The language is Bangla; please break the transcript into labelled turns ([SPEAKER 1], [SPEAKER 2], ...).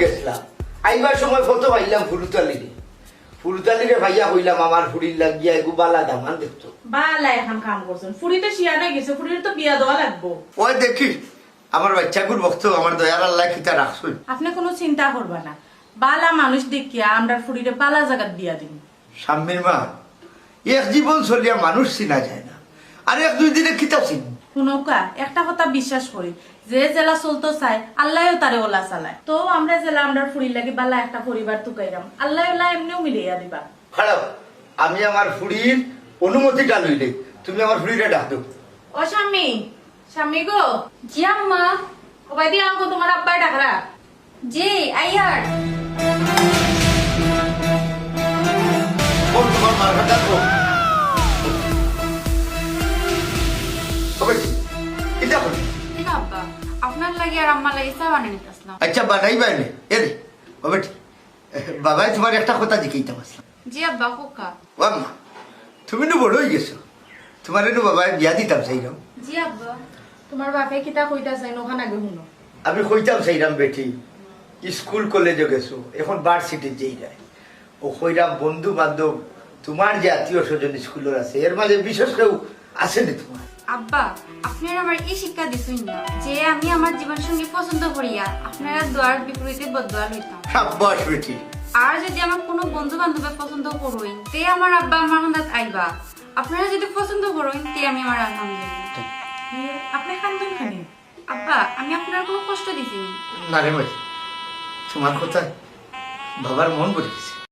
[SPEAKER 1] গেছিলাম? আইবার সময় ফটো পাইলাম ফুরুতালিরে। ফুরুতালিরে ভাইয়া হইলাম আমার ফুরির লাগিয়া গুবালা দামান দেখতো
[SPEAKER 2] বালা এখন কাম করছেন। ফুড়িতে শিয়ানা গেছে ফুড়ির তো বিয়া দেওয়া লাগবো।
[SPEAKER 1] ওই দেখি আমার বাচ্চাগুর আমার দয়ার আল্লাহ খিতা রাখছুন
[SPEAKER 2] আপনি কোনো চিন্তা করবা না। বালা মানুষ দেখিয়া আমরা ফুড়িরে বালা জায়গাত বিয়া দিন
[SPEAKER 1] স্বামীর মা এক জীবন চলিয়া মানুষ চিনা যায় না। আর এক দুই দিনে খিতা চিন
[SPEAKER 2] শুনকা একটা কথা বিশ্বাস করি যে জেলা চলতো চায় আল্লাহও তারে ওলা চালায়। তো আমরা জেলা আমরা ফুড়ি লাগি বালা একটা পরিবার তুকাইরাম আল্লাহ ওলা এমনিও মিলিয়া দিবা।
[SPEAKER 1] আমি আমার ফুড়ির অনুমতিটা লইলে তুমি আমার ফুড়িরে ডাক দেবো
[SPEAKER 2] ও স্বামী স্বামী গো।
[SPEAKER 3] জি আম্মা
[SPEAKER 2] ওবাই দিয়া আমাকে তোমার আব্বাই ডাকরা
[SPEAKER 3] জি আইয়ার
[SPEAKER 1] কোন তোমার মার্কা ডাকবো
[SPEAKER 3] লাগে আর আম্মা লাগে চা বানিয়ে নিতে আসলাম।
[SPEAKER 1] আচ্ছা বানাই বাইনে এরে বাবা বাবাই তোমার একটা কথা জিজ্ঞাইতাম আসলাম
[SPEAKER 3] জি আব্বা কোকা।
[SPEAKER 1] ও আম্মা তুমি তো বড় হয়ে গেছো। তোমার বাবাই বিয়া দিতাম সেইরকম
[SPEAKER 3] জি আব্বা।
[SPEAKER 2] তোমার বাপে কিতা কইতা চাই ওখানে আগে শুনো।
[SPEAKER 1] আমি কইতাম সেইরাম বেটি স্কুল কলেজে গেছো এখন ভার্সিটি যেই যায় ও কইরাম বন্ধু বান্ধব তোমার যে আত্মীয় স্বজন স্কুলের আছে এর মাঝে বিশেষ কেউ আসেনি তোমার?
[SPEAKER 3] আব্বা আপনারা আমার এই শিক্ষা দিছুন না যে আমি আমার জীবন সঙ্গী পছন্দ করিয়া আপনারা দোয়ার বিপরীতে
[SPEAKER 1] সাব্বাস বেটি।
[SPEAKER 3] আর যদি আমার কোনো বন্ধু বান্ধবে পছন্দ করুন তে আমার আব্বা আমার হান্দাত আইবা। আপনারা যদি পছন্দ করুন তে আমি আমার আলহামদুলিল্লাহ
[SPEAKER 2] ইয়ে, আপনি খান্দন খানি?
[SPEAKER 3] আব্বা আমি আপনার কোনো কষ্ট দিছিনি
[SPEAKER 1] না রে ভাই তোমার কথা বাবার মন